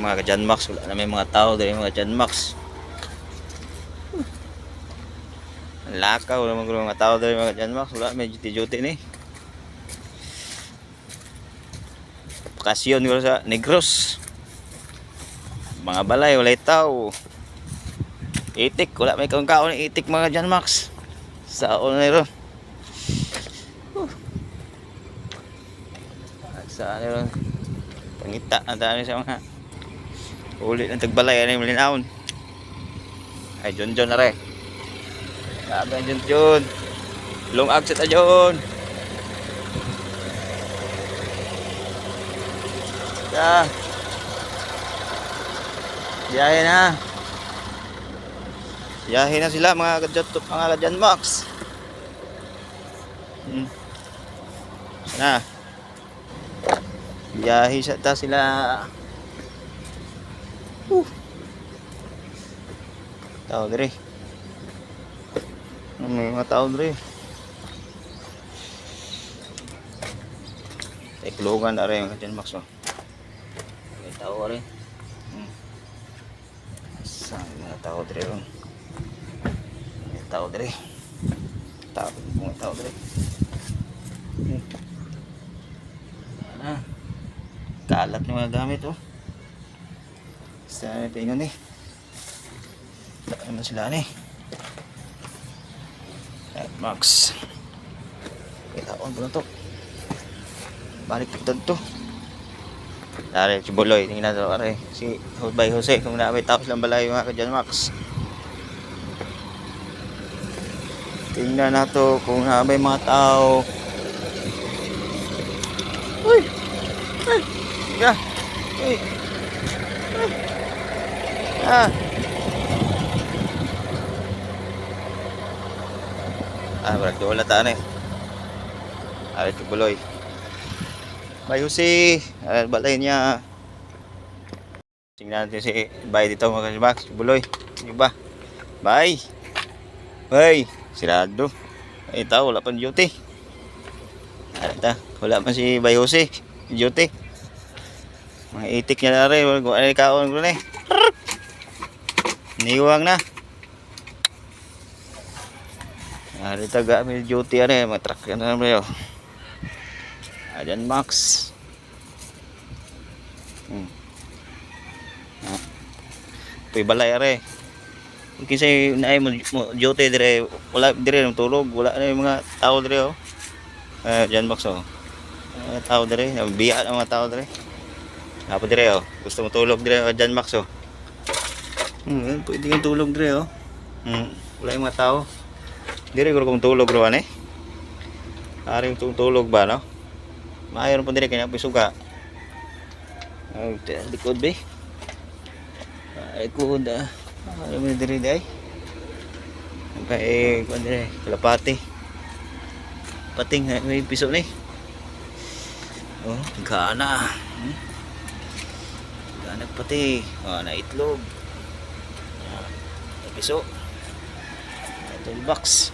mga Jan Max wala na may mga tao dahil mga Jan Max. Lakaw wala mga mga tao dahil mga Jan Max wala may duty duty ni. Bakasyon ko sa Negros. Mga balay wala tao. Itik wala may kaong kaon itik mga Jan Max. Sa ono nero sa ano pangita ang dami sa mga ulit ng tagbalay ano yung malinahon ay John John rin sabi ang John John long exit na John. Ya biyahe na. Biyahe na sila mga kadyan mga kadyan Max hmm. na biyahe sa ta sila uh. tao dire may mga tao dire Iklungan na rin yung Max oh. Tao rin. Hmm. Saan mga tao dire ron? May tao dire. Tao, mga tao dire. Hmm. Ah. Kalat ng mga gamit oh. Sa tingnan eh. Ano sila ni? At Max. Kita on ko na to. Balik tigtad to. Dari si Boloy, tingnan to are si Bay Jose kung na may tao silang balay mga kadyan Max. Tingnan na to kung na may mga tao. Uy! Uy! Uy! Uy! Ah! Ah, berat wala ta ni. Ari si Boloy. Bay Jose, ah, balay niya. Tingnan natin si Bay dito mga kasibak, si Buloy. Di ba? Bay! Bay! Sirado. Ay tao, wala pang duty. Ata, wala pa si Bay Jose. Duty. Mga itik niya na rin. Ano kaon ko na eh. Niwang na. Ari taga may duty ano mga truck ano na bro. Ayan Max. Hmm. Ah. Tuy balay are. Kasi naay mo duty dire wala dire nang tulog, wala na yung mga tao dire oh. Jan Max oh. Mga tao dire, biya ang mga tao dire. Apo dire oh. Gusto mo tulog dire oh, Jan Max oh. Hmm, pwede kang tulog dire oh. Hmm, wala yung mga tao. Dire ko kung tulog ro ani. Aring tulog ba no? Mayroon po dire kanya pisuga. Te- likod be. Ay ko da. Ano mo dire day? Kay ko dire kalapati. Pating ay, may piso ni. Oh, gana. Hmm? Gana pati. Oh, na itlog. Piso. Ito box.